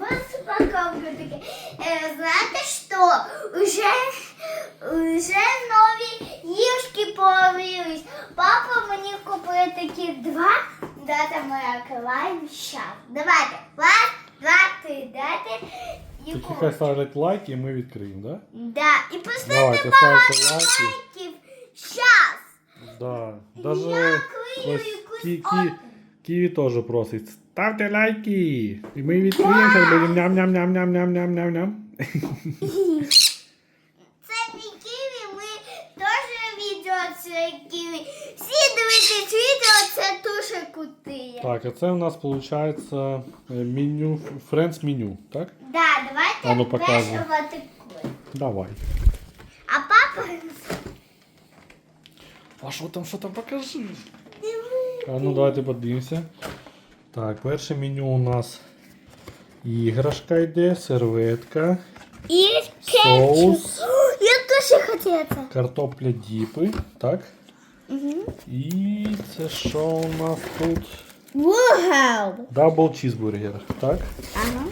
распаковка таке. Е, знаєте що? Уже, уже нові їжки появились. Папа мені купив такі два. Дата моя клайм щас. Давайте. Раз, два, три. Дайте. І хай ставлять лайки і ми відкриємо, так? Да. І поставте Давайте, багато ставте лайки. лайків. Щас. Да? Да. Даже Я клею ось якусь кі, от- Ківі теж просить. Ставте лайки! І ми відкриємо, зараз будемо ням-ням-ням-ням-ням-ням-ням. Це не ківі, ми теж відео це ківі. Всі дивитесь відео, це дуже кутиє. Так, а це у нас виходить меню, Friends меню, так? Да, давайте А ну, показуй. першого таку. Давай. А папа А що там, що там, покажи. А ну давайте подивимося. Так, перше меню у нас іграшка йде, серветка, і соус, Я теж хотіла це. картопля діпи, так? І це що у нас тут? Вау! Дабл чізбургер, так? Ага.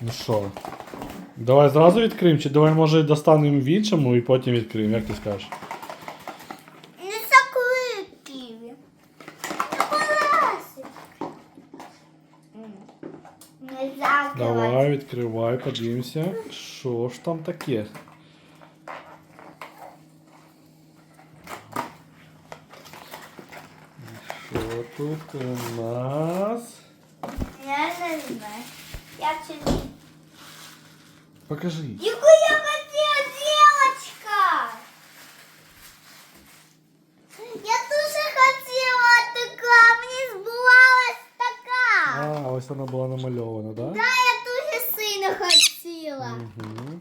Ну що? Давай зразу відкриємо, чи давай може достанемо в іншому і потім відкриємо, як ти скажеш? Давай, відкривай, подивимося. Що ж там таке? Що тут у нас? Я не знаю. Я це не Покажи. Яку я хотіла дівчинка! Я дуже хотіла така, мені збувалась така. А, ось вона була намальована, так? Да, я дуже сильно хотіла. Угу.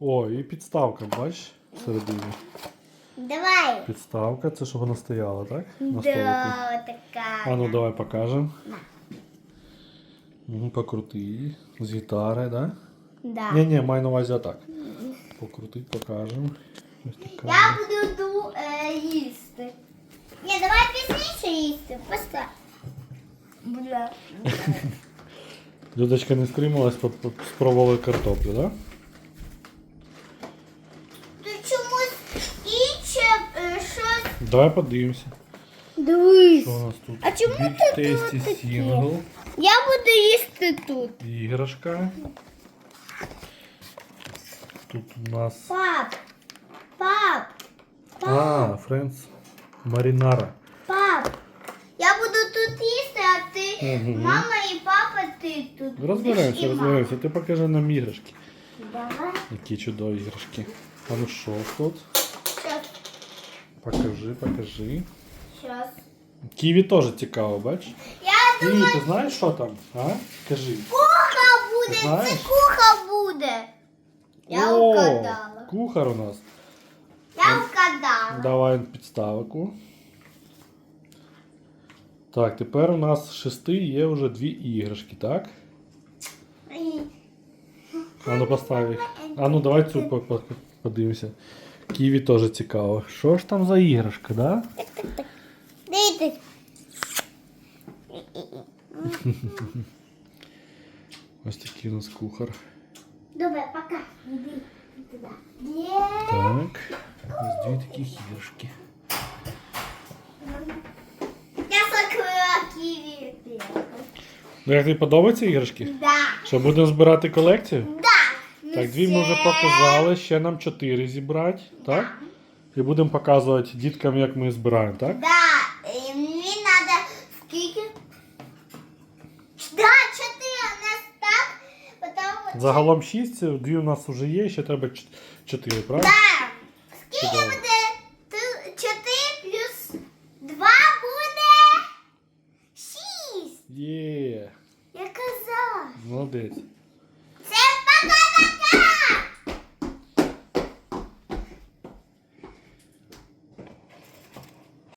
О, і підставка, бачиш? Всередині. Давай. Підставка, це щоб вона стояла, так? На столику. Да, така. А ну давай покажемо. Угу, покрути її. З гітари, да? Да. Ні, ні, маю на увазі отак. Покрутить, покажемо. Ось така. Я буду ду, е, їсти. Ні, давай пізніше їсти. Просто. Бля. Людочка не стрималась, спробували картоплю, да? Тут чомусь інше е, щось. Давай подивимося. Дивись. Що у нас тут? А чому Big тут Tasty таке? Single. Я буду їсти тут. Іграшка. Тут у нас. Пап. Пап. Пап. А, Friends Маринара. Пап. Я буду тут їсти, а ти, Мгм. мама ти тут. Розберемося, розберемося. Ти покажи нам іграшки. Давай. Які чудові іграшки. А ну що тут? Щас. Покажи, покажи. Щас. Ківі теж цікаво, бачиш? Я Ківі, думаю, ти знаєш, що там? А? Кажи. куха буде. Знаєш? Це куха буде. Я О, вгадала. кухар у нас. Я вгадала. Давай підставку. Так, тепер у нас з шести є вже дві іграшки, так? А ну постав їх. А ну давай цю по- по- подивимося. Ківі теж цікаво. Що ж там за іграшка, да? Дивіться. Ось такий у нас кухар. Добре, пока. Іди туди. Так. Ось дві таких іграшки. Я закрила ківі. Ну як тобі подобаються іграшки? Да. Що будемо збирати колекцію? Да. Так, дві ми вже показали, ще нам чотири зібрати, так? І будемо показувати діткам, як ми збираємо, так? Да. І мені треба скільки? Да, чотири у нас так. Потім... Загалом шість, дві у нас вже є, ще треба чотири, правильно? Да. Скільки Чудово. буде? little bit.